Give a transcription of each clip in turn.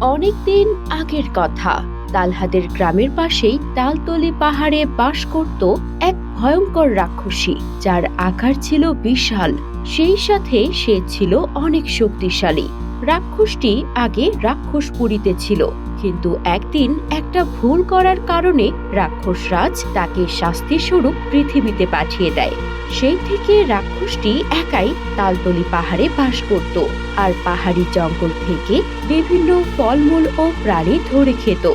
অনেক দিন আগের কথা। তালহাদের গ্রামের পাশেই তালতলি পাহাড়ে বাস করত এক ভয়ঙ্কর রাক্ষসী, যার আকার ছিল বিশাল। সেই সাথে সে ছিল অনেক শক্তিশালী। রাক্ষসটি আগে রাক্ষস রাক্ষসপুরীতে ছিল, কিন্তু একদিন একটা ভুল করার কারণে রাক্ষসরাজ তাকে শাস্তি স্বরূপ পৃথিবীতে পাঠিয়ে দেয়। সেই থেকে রাক্ষসটি একাই তালতলি পাহাড়ে বাস করত আর পাহাড়ি জঙ্গল থেকে বিভিন্ন ফলমূল ও প্রাণী ধরে খেত।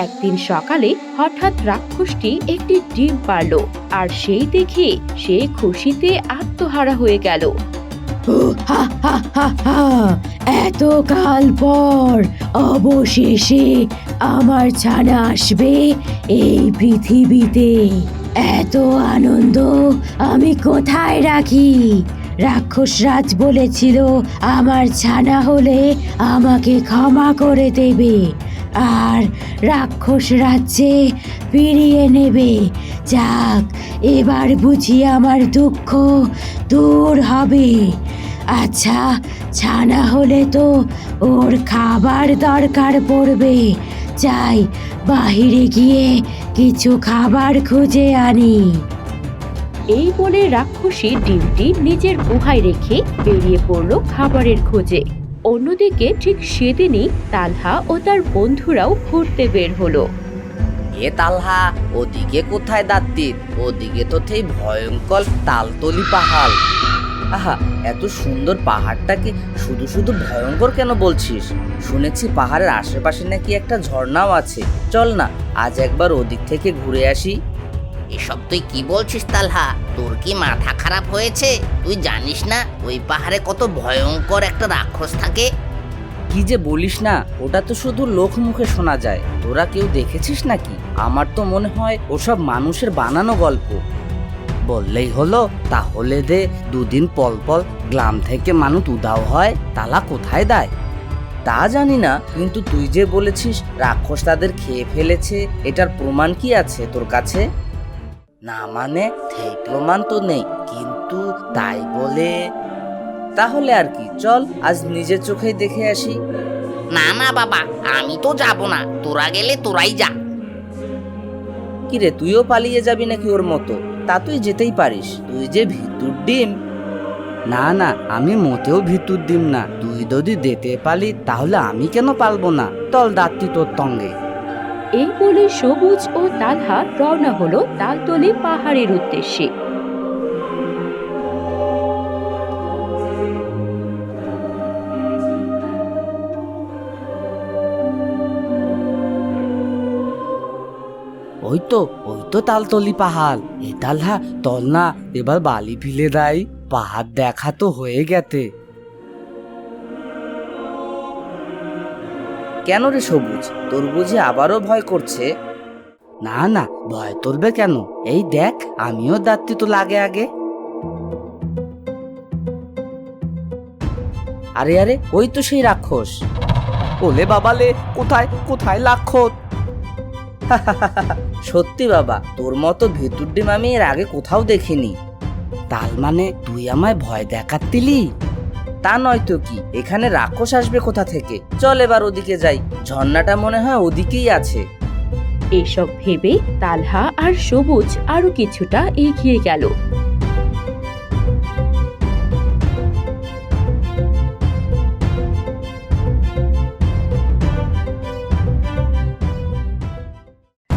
একদিন সকালে হঠাৎ রাক্ষসটি একটি ডিম পারল, আর সেই দেখে সে খুশিতে আত্মহারা হয়ে গেল। এত কাল পর অবশেষে আমার ছানা আসবে এই পৃথিবীতে। এত আনন্দ আমি কোথায় রাখি? রাক্ষসরাজ বলেছিল, আমার ছানা হলে আমাকে ক্ষমা করে দেবে। আর রাক্ষস রাজ্যে ফিরিয়ে নেবে। যাক, এবার বুঝি আমার দুঃখ দূর হবে। আচ্ছা ছানা হলে তো ওর খাবার দরকার পড়বে। যাই, বাহিরে গিয়ে কিছু খাবার খুঁজে আনি। এই বলে রাক্ষসী ডিমটি নিজের গুহায় রেখে বেরিয়ে পড়ল খাবারের খোঁজে। অন্যদিকে ঠিক সেদিনই তালহা ও তার বন্ধুরাও ঘুরতে বের হলো। এ তালহা, ওদিকে কোথায় দাত্তির ওদিকে তো সেই ভয়ঙ্কর তালতলি পাহাড়। আহা, এত সুন্দর পাহাড়টাকে শুধু শুধু ভয়ঙ্কর কেন বলছিস? শুনেছি পাহাড়ের আশেপাশে নাকি একটা ঝর্ণাও আছে। চল না, আজ একবার ওদিক থেকে ঘুরে আসি। এসব তুই কি বলছিস তালহা? তোর কি মাথা খারাপ হয়েছে? তুই জানিস না ওই পাহাড়ে কত ভয়ঙ্কর একটা রাক্ষস থাকে? কি যে বলিস না, ওটা তো শুধু লোক মুখে শোনা যায়। তোরা কেউ দেখেছিস নাকি? আমার তো মনে হয় ওসব মানুষের বানানো গল্প। বললেই হলো, তাহলে দে, দুদিন পল পল গ্রাম থেকে মানুষ উদাও হয়, তালা কোথায় দেয়? তা জানি না, কিন্তু তুই যে বলেছিস রাক্ষস তাদের খেয়ে ফেলেছে, এটার প্রমাণ কি আছে তোর কাছে? না মানে সেই প্রমাণ তো নেই কিন্তু তাই বলে। তাহলে আর কি চল আজ নিজের চোখেই দেখে আসি। না না বাবা আমি তো যাব না তোরা গেলে তোরাই যা। কিরে তুইও পালিয়ে যাবি নাকি ওর মতো? তা তুই যেতেই পারিস তুই যে ভিতুর ডিম। না না আমি মোটেও ভিতুর ডিম না তুই যদি যেতে পালি তাহলে আমি কেন পালবো না? তল দাত্তি তোর তঙ্গে এই বলে সবুজ ও তালহা রওনা হলো তালতলি পাহাড়ের উদ্দেশ্যে। ওই তো ওই তো তালতলি পাহাড়। এ তালহা, তল না, এবার বালি ফিলে দেয় পাহাড় দেখা তো হয়ে গেছে। কেন রে সবুজ? তোর বুঝি আবারও ভয় করছে। না না, ভয় তুলবে কেন? এই দেখ, আমিও দাঁতটি তো লাগে আগে। আরে আরে, ওই তো সেই রাক্ষস। ওলে বাবালে, কোথায় কোথায় লাক্ষত সত্যি বাবা, তোর মতো ভেতুর ডিম আমি এর আগে কোথাও দেখিনি। তার মানে তুই আমায় ভয় দেখাতিলি তা নয় তো কি? এখানে রাক্ষস আসবে কোথা থেকে? চল এবার ওদিকে যাই। ঝর্ণাটা মনে হয় ওদিকেই আছে। এসব ভেবে তালহা আর সবুজ আরও কিছুটা এগিয়ে গেল।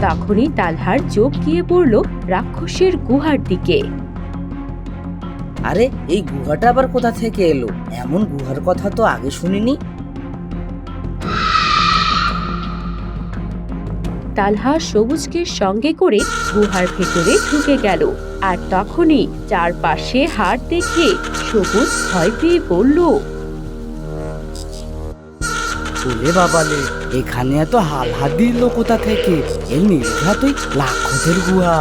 তখনই তালহার চোখ গিয়ে পড়ল রাক্ষসের গুহার দিকে। আরে এই গুহাটা আবার কোথা থেকে এলো? এমন গুহার কথা তো আগে শুনিনি। তালহা সবুজকে সঙ্গে করে গুহার ভেতরে ঢুকে গেল। আর তখনই চারপাশে হাট দেখে সবুজ ভয় পেয়ে বলল ওলে বাবালে এখানে এত হাল হাত দিল কোথা থেকে? এই নির্ঘাতই লাক্ষতের গুহা।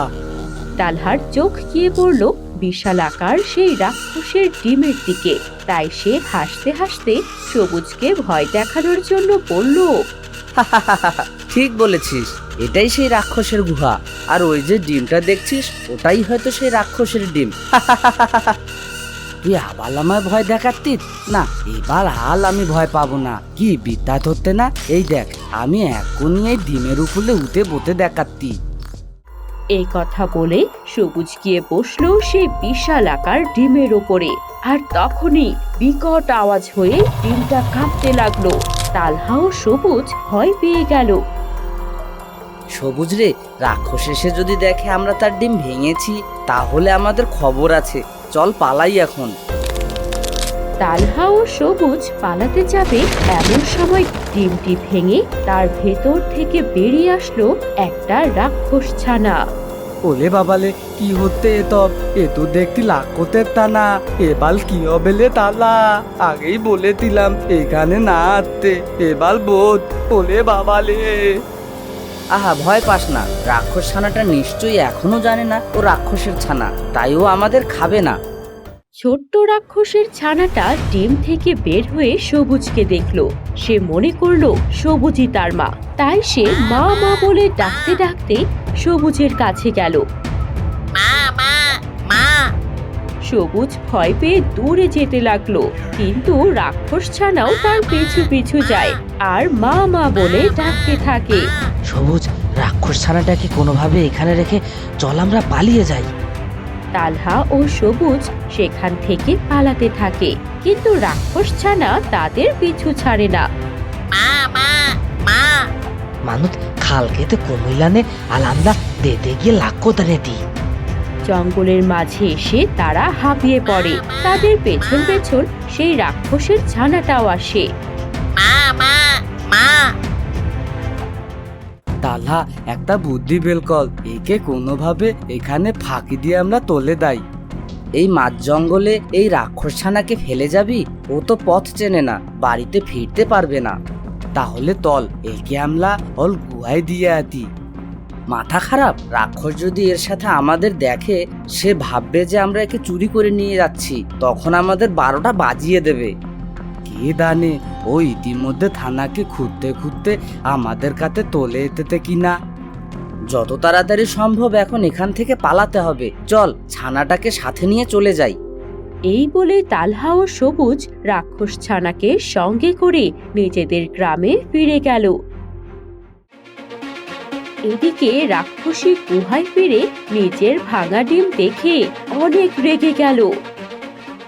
তালহার চোখ গিয়ে পড়ল বিশাল আকার সেই রাক্ষসের ডিমের দিকে। তাই সে হাসতে হাসতে সবুজকে ভয় দেখানোর জন্য বলল, ঠিক বলেছিস, এটাই সেই রাক্ষসের গুহা। আর ওই যে ডিমটা দেখছিস, ওটাই হয়তো সেই রাক্ষসের ডিম। তুই আবার আমায় ভয় দেখাতিস না, এবার হাল আমি ভয় পাবো না। কি বিদ্যা ধরতে না? এই দেখ, আমি এখনই এই ডিমের উপরে উঠে বতে দেখাতি এই কথা বলে সবুজ গিয়ে বসল সেই বিশাল আকার ডিমের ওপরে। আর তখনই বিকট আওয়াজ হয়ে ডিমটা কাঁপতে লাগল। তালহা ও সবুজ ভয় পেয়ে গেল। সবুজ রে রাক্ষস এসে যদি দেখে আমরা তার ডিম ভেঙেছি তাহলে আমাদের খবর আছে। চল পালাই এখন। তালহা ও সবুজ পালাতে যাবে এমন সময় ডিমটি ভেঙে তার ভেতর থেকে বেরিয়ে আসলো একটা রাক্ষস ছানা। ওলে বাবালে কি হতে তব এ তো দেখতি লাক্ষতের টানা। এবার কি হবে লে তালা? আগেই বলে দিলাম এখানে না আসতে। এবার বোধ ওলে বাবালে। আহা ভয় পাস না। রাক্ষস ছানাটা নিশ্চয়ই এখনও জানে না ও রাক্ষসের ছানা। তাই ও আমাদের খাবে না। ছোট্ট রাক্ষসের ছানাটা ডিম থেকে বের হয়ে সবুজকে দেখল। সে মনে করল সবুজই তার মা। তাই সে মা মা বলে ডাকতে ডাকতে সবুজের কাছে গেল। মা মা মা। সবুজ ভয় পেয়ে দূরে যেতে লাগল। কিন্তু রাক্ষস ছানাও তার পিছু পিছু যায় আর মা মা বলে ডাকতে থাকে। সবুজ রাক্ষস ছানাটাকে কোনোভাবে এখানে রেখে চল আমরা পালিয়ে যাই। তালহা ও সবুজ সেখান থেকে পালাতে থাকে। কিন্তু রাক্ষস ছানা তাদের পিছু ছাড়ে না। মা মা মা। মানুষ খাল খেতে কমিলানে আমরা দেতে গিয়ে লাক্ষ দিই জঙ্গলের মাঝে এসে তারা হাঁপিয়ে পড়ে। তাদের পেছন পেছন সেই রাক্ষসের ছানাটাও আসে। মা মা মা। তালা একটা বুদ্ধি বেল কল। একে কোনোভাবে এখানে ফাঁকি দিয়ে আমরা তোলে দেয় এই মাঝ জঙ্গলে এই রাক্ষস ছানাকে ফেলে যাবি, ও তো পথ চেনে না, বাড়িতে ফিরতে পারবে না। তাহলে তল, একে আমরা অল গুহায় দিয়ে আতি। মাথা খারাপ? রাক্ষস যদি এর সাথে আমাদের দেখে, সে ভাববে যে আমরা একে চুরি করে নিয়ে যাচ্ছি, তখন আমাদের বারোটা বাজিয়ে দেবে। কে দানে ও ইতিমধ্যে থানাকে খুঁজতে খুঁজতে আমাদের কাছে তোলে এতেতে কিনা? যত তাড়াতাড়ি সম্ভব এখন এখান থেকে পালাতে হবে। চল, ছানাটাকে সাথে নিয়ে চলে যাই। এই বলে তালহা ও সবুজ রাক্ষস ছানাকে সঙ্গে করে নিজেদের গ্রামে ফিরে গেল। এদিকে রাক্ষসী গুহায় ফিরে নিজের ভাঙা ডিম দেখে অনেক রেগে গেল।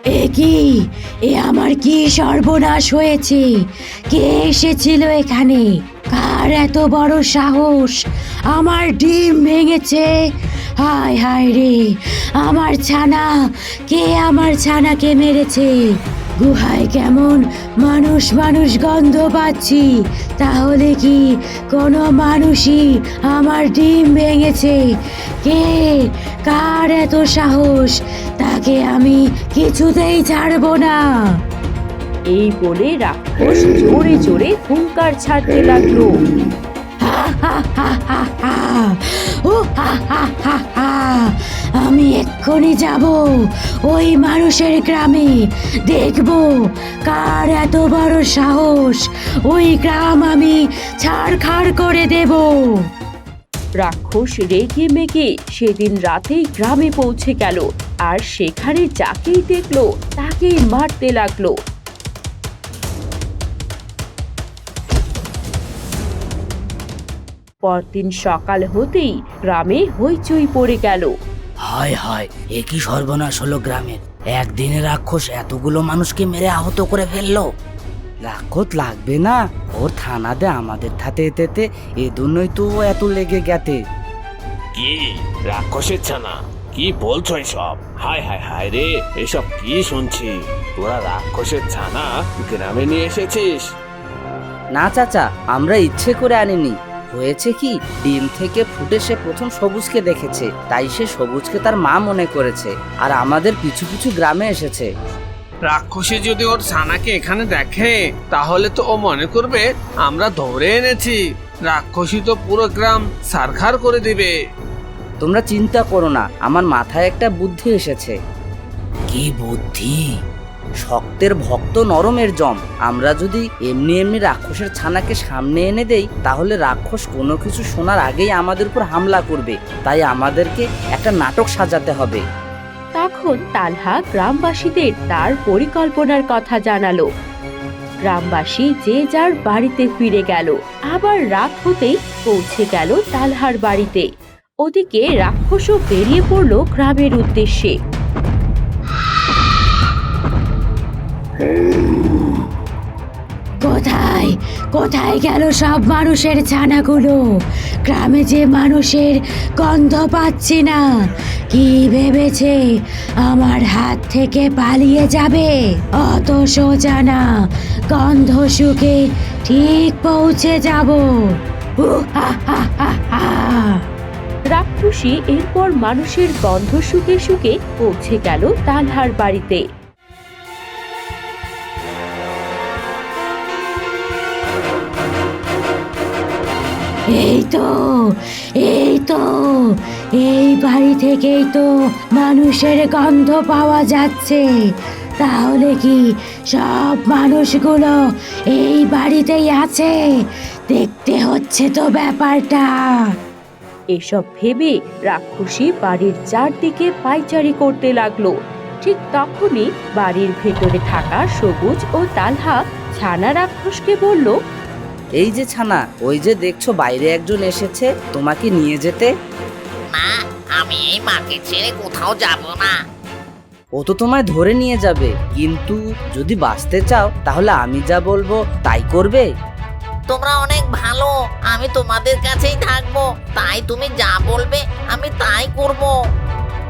এ কি? এ আমার কি সর্বনাশ হয়েছে? কে এসেছিল এখানে? কার এত বড় সাহস? আমার ডিম ভেঙেছে? হায় হায় রে, আমার ছানা, কে আমার ছানাকে মেরেছে? গুহায় কেমন মানুষ মানুষ গন্ধ পাচ্ছি তাহলে কি কোনো মানুষই আমার ডিম ভেঙেছে? কে? কার এত সাহস? তাকে আমি কিছুতেই ছাড়বো না। এই বলে রাক্ষস জোরে জোরে হুঙ্কার ছাড়তে লাগল। হা হা হা হা আমি এক্ষুনি যাব ওই মানুষের গ্রামে। দেখব কার এত বড় সাহস। ওই গ্রাম আমি ছাড়খাড় করে দেব। রাক্ষস রেগে মেগে সেদিন রাতেই গ্রামে পৌঁছে গেল। আর সেখানে যাকেই দেখল, তাকেই মারতে লাগল। পরদিন সকাল হতেই গ্রামে হইচই পড়ে গেল। হায় হায় এ কি সর্বনাশ হলো গ্রামের? একদিনে রাক্ষস এতগুলো মানুষকে মেরে আহত করে ফেলল। রাক্ষস লাগবে না ওর থানাতে আমাদের থাতে এতেতে এজন্যই তো ও এত লেগে গেতে। কি রাক্ষসের ছানা? কি বলছো এসব? হায় হায় হায় রে এসব কি শুনছি? তোরা রাক্ষসের ছানা গ্রামে নিয়ে এসেছিস? না চাচা আমরা ইচ্ছে করে আনিনি। হয়েছে কি? ডিম থেকে ফুটে সে প্রথম সবুজকে দেখেছে। তাই সে সবুজকে তার মা মনে করেছে। আর আমাদের পিছু পিছু গ্রামে এসেছে। রাক্ষসী যদি ওর ছানাকে এখানে দেখে তাহলে তো ও মনে করবে আমরা ধরে এনেছি। রাক্ষসী তো পুরো গ্রাম সারখার করে দিবে। তোমরা চিন্তা করো না আমার মাথায় একটা বুদ্ধি এসেছে। কি বুদ্ধি? শক্তের ভক্ত নরমের জম। আমরা যদি এমনি এমনি রাক্ষসের ছানাকে সামনে এনে দেই, তাহলে রাক্ষস কোনো কিছু শোনার আগেই আমাদের উপর হামলা করবে। তাই আমাদেরকে একটা নাটক সাজাতে হবে। তখন তালহা গ্রামবাসীদের তার পরিকল্পনার কথা জানালো। গ্রামবাসী যে যার বাড়িতে ফিরে গেল। আবার রাত হতেই পৌঁছে গেল তালহার বাড়িতে। ওদিকে রাক্ষসও বেরিয়ে পড়ল গ্রামের উদ্দেশ্যে। কোথায়? কোথায় গেল সব মানুষের ছানাগুলো? গ্রামে যে মানুষের গন্ধ পাচ্ছি না। কি ভেবেছে আমার হাত থেকে পালিয়ে যাবে? অত সোজা না। গন্ধ শুকে ঠিক পৌঁছে যাব। রাক্ষসী এরপর মানুষের গন্ধ শুকে শুকে পৌঁছে গেল তালহার বাড়িতে। এই তো এই তো, এই বাড়ি থেকেই তো মানুষের গন্ধ পাওয়া যাচ্ছে। তাহলে কি সব মানুষগুলো এই বাড়িতেই আছে? দেখতে হচ্ছে তো ব্যাপারটা। এসব ভেবে রাক্ষসী বাড়ির চারদিকে পাইচারি করতে লাগল। ঠিক তখনই বাড়ির ভেতরে থাকা সবুজ ও তালহা ছানা রাক্ষসকে বলল এই যে ছানা ওই যে দেখছ বাইরে একজন এসেছে তোমাকে নিয়ে যেতে? না আমি এই মাকে ছেড়ে কোথাও যাব না। ও তো তোমায় ধরে নিয়ে যাবে কিন্তু যদি বাঁচতে চাও তাহলে আমি যা বলব তাই করবে? তোমরা অনেক ভালো আমি তোমাদের কাছেই থাকব তাই তুমি যা বলবে আমি তাই করব।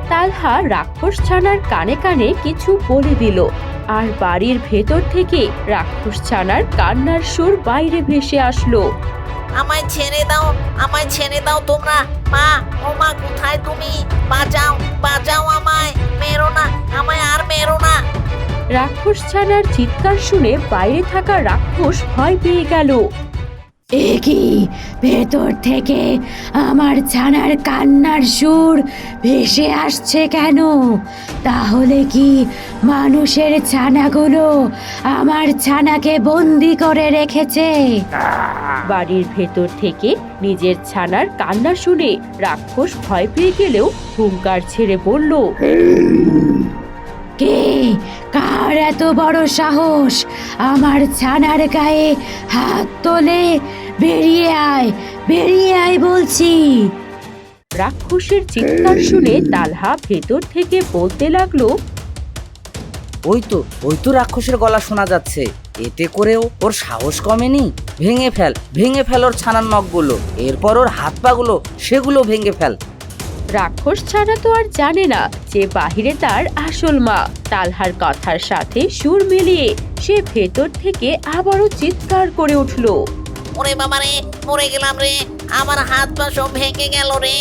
তালহা রাক্ষস ছানার কানে কানে কিছু বলে দিল। আর বাড়ির ভেতর থেকে রাক্ষস ছানার কান্নার সুর বাইরে ভেসে আসলো। আমায় ছেড়ে দাও আমায় ছেড়ে দাও তোমরা। মা ও মা কোথায় তুমি? বাঁচাও বাঁচাও আমায়। মেরো না আমায় আর মেরো না। রাক্ষস ছানার চিৎকার শুনে বাইরে থাকা রাক্ষস ভয় পেয়ে গেল। কি? ভেতর থেকে আমার ছানার কান্নার সুর ভেসে আসছে কেন? তাহলে কি মানুষের ছানাগুলো আমার ছানাকে বন্দি করে রেখেছে? বাড়ির ভেতর থেকে নিজের ছানার কান্না শুনে রাক্ষস ভয় পেয়ে গেলেও হুঙ্কার ছেড়ে বলল কে? কার এত বড় সাহস? আমার ছানার গায়ে হাত তোলে বেরিয়ে আয় বেরিয়ে আয় বলছি। রাক্ষসের চিৎকার শুনে তালহা ভেতর থেকে বলতে লাগল ওই তো ওই তো রাক্ষসের গলা শোনা যাচ্ছে। এতে করেও ওর সাহস কমেনি। ভেঙে ফেল ভেঙে ফেল ওর ছানার নখগুলো। এরপর ওর হাত পাগুলো সেগুলো ভেঙে ফেল। রাক্ষস ছাড়া তো আর জানে না যে বাহিরে তার আসল মা। তালহার কথার সাথে সুর মিলিয়ে সে ভেতর থেকে আবারও চিৎকার করে উঠল। ওরে বাবা রে মরে গেলাম রে। আমার হাত পা সব ভেঙে গেল রে।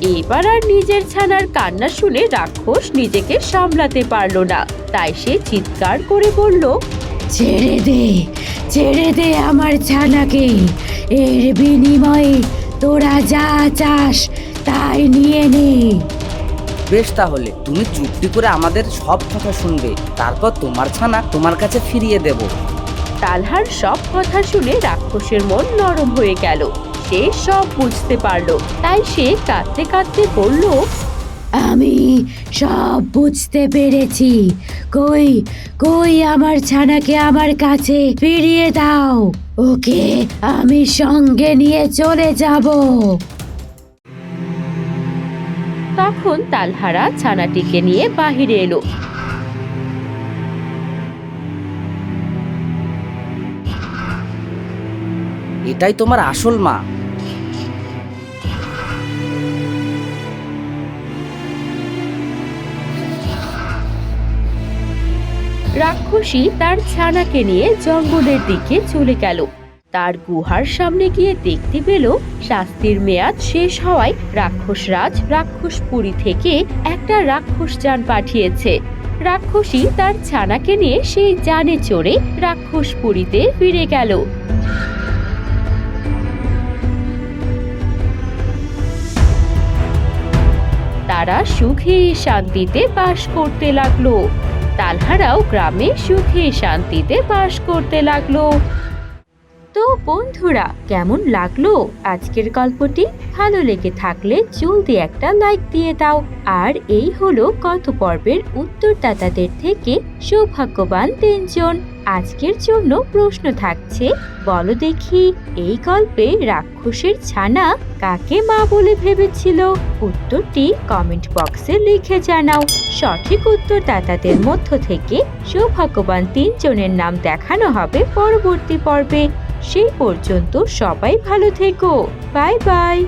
এবার আর নিজের ছানার কান্না শুনে রাক্ষস নিজেকে সামলাতে পারল না। তাই সে চিৎকার করে বলল ছেড়ে দে ছেড়ে দে আমার ছানাকে। এর বিনিময়ে তোরা যা চাস তাই নিয়ে নে। বেশ তাহলে তুমি চুপটি করে আমাদের সব কথা শুনবে। তারপর তোমার ছানা তোমার কাছে ফিরিয়ে দেব। তালহার সব কথা শুনে রাক্ষসের মন নরম হয়ে গেল। সে সব বুঝতে পারল। তাই সে কাঁদতে কাঁদতে বলল আমি সব বুঝতে পেরেছি। কই কই আমার ছানাকে আমার কাছে ফিরিয়ে দাও। ওকে আমি সঙ্গে নিয়ে চলে যাব। তখন তালহারা ছানাটিকে নিয়ে বাহিরে এলো। এটাই তোমার আসল মা। রাক্ষসী তার ছানাকে নিয়ে জঙ্গলের দিকে চলে গেল। তার গুহার সামনে গিয়ে দেখতে পেল শাস্তির মেয়াদ শেষ হওয়ায় রাক্ষসরাজ রাক্ষসপুরী থেকে একটা রাক্ষস যান পাঠিয়েছে। রাক্ষসী তার ছানাকে নিয়ে সেই যানে চড়ে রাক্ষসপুরীতে ফিরে গেল। তারা সুখে শান্তিতে বাস করতে লাগল। তালহারাও গ্রামে সুখে শান্তিতে বাস করতে লাগল। তো বন্ধুরা, কেমন লাগল আজকের গল্পটি? ভালো লেগে থাকলে জলদি একটা লাইক দিয়ে দাও। আর এই হলো গত পর্বের উত্তরদাতাদের থেকে সৌভাগ্যবান তিনজন। আজকের জন্য প্রশ্ন থাকছে, বলো দেখি এই গল্পে রাক্ষসের ছানা কাকে মা বলে ভেবেছিল? উত্তরটি কমেন্ট বক্সে লিখে জানাও। সঠিক উত্তরদাতাদের মধ্য থেকে সৌভাগ্যবান তিনজনের নাম দেখানো হবে পরবর্তী পর্বে। সেই পর্যন্ত সবাই ভালো থেকো। Bye bye.